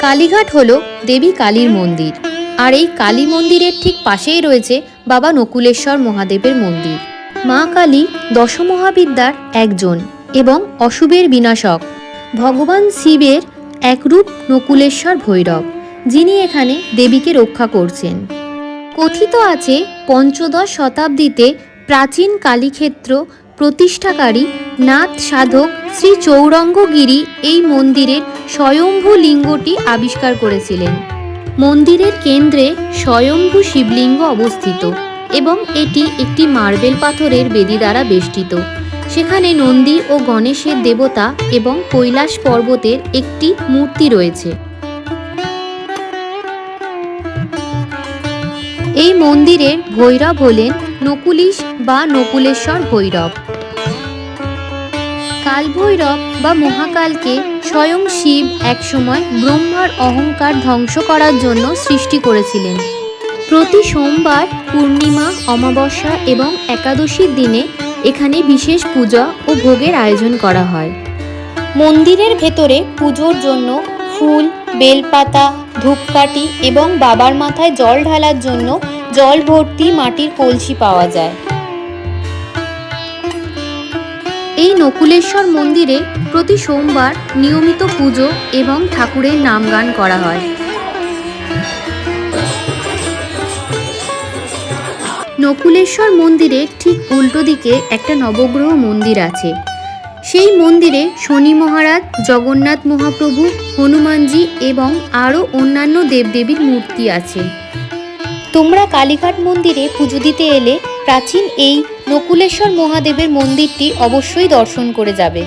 কালীঘাট হলো দেবী কালীর মন্দির। আর এই কালী মন্দিরের ঠিক পাশেই রয়েছে বাবা নকুলেশ্বর মহাদেবের মন্দির। মা কালী দশমহাবিদ্যার একজন এবং অশুভের বিনাশক। ভগবান শিবের একরূপ নকুলেশ্বর ভৈরব, যিনি এখানে দেবীকে রক্ষা করছেন। কথিত আছে পঞ্চদশ শতাব্দীতে প্রাচীন কালীক্ষেত্র প্রতিষ্ঠাকারী নাথ সাধক শ্রী চৌরঙ্গগিরি এই মন্দিরের স্বয়ম্ভু লিঙ্গটি আবিষ্কার করেছিলেন। মন্দিরের কেন্দ্রে স্বয়ম্ভু শিবলিঙ্গ অবস্থিত এবং এটি একটি মার্বেল পাথরের বেদি দ্বারা বেষ্টিত। সেখানে নন্দী ও গণেশের দেবতা এবং কৈলাস পর্বতের একটি মূর্তি রয়েছে। এই মন্দিরের ভৈরব হলেন নকুলিশ বা নকুলেশ্বর ভৈরব। কাল ভৈরব বা মহাকালকে স্বয়ং শিব একসময় ব্রহ্মার অহংকার ধ্বংস করার জন্য সৃষ্টি করেছিলেন। প্রতি সোমবার পূর্ণিমা, অমাবস্যা এবং একাদশীর দিনে এখানে বিশেষ পূজা ও ভোগের আয়োজন করা হয়। মন্দিরের ভেতরে পুজোর জন্য ফুল, বেলপাতা, ধূপকাঠি এবং বাবার মাথায় জল ঢালার জন্য জল ভর্তি মাটির কলসি পাওয়া যায়। এই নকুলেশ্বর মন্দিরে প্রতি সোমবার নিয়মিত পুজো এবং ঠাকুরের নামগান করা হয়। নকুলেশ্বর মন্দিরের ঠিক উল্টো দিকে একটা নবগ্রহ মন্দির আছে। সেই মন্দিরে শনি মহারাজ, জগন্নাথ মহাপ্রভু, হনুমানজি এবং আরও অন্যান্য দেবদেবীর মূর্তি আছে। তোমরা কালীঘাট মন্দিরে পুজো দিতে এলে প্রাচীন এই নকুলেশ্বর মহাদেবের মন্দিরটি অবশ্যই দর্শন করে যাবে।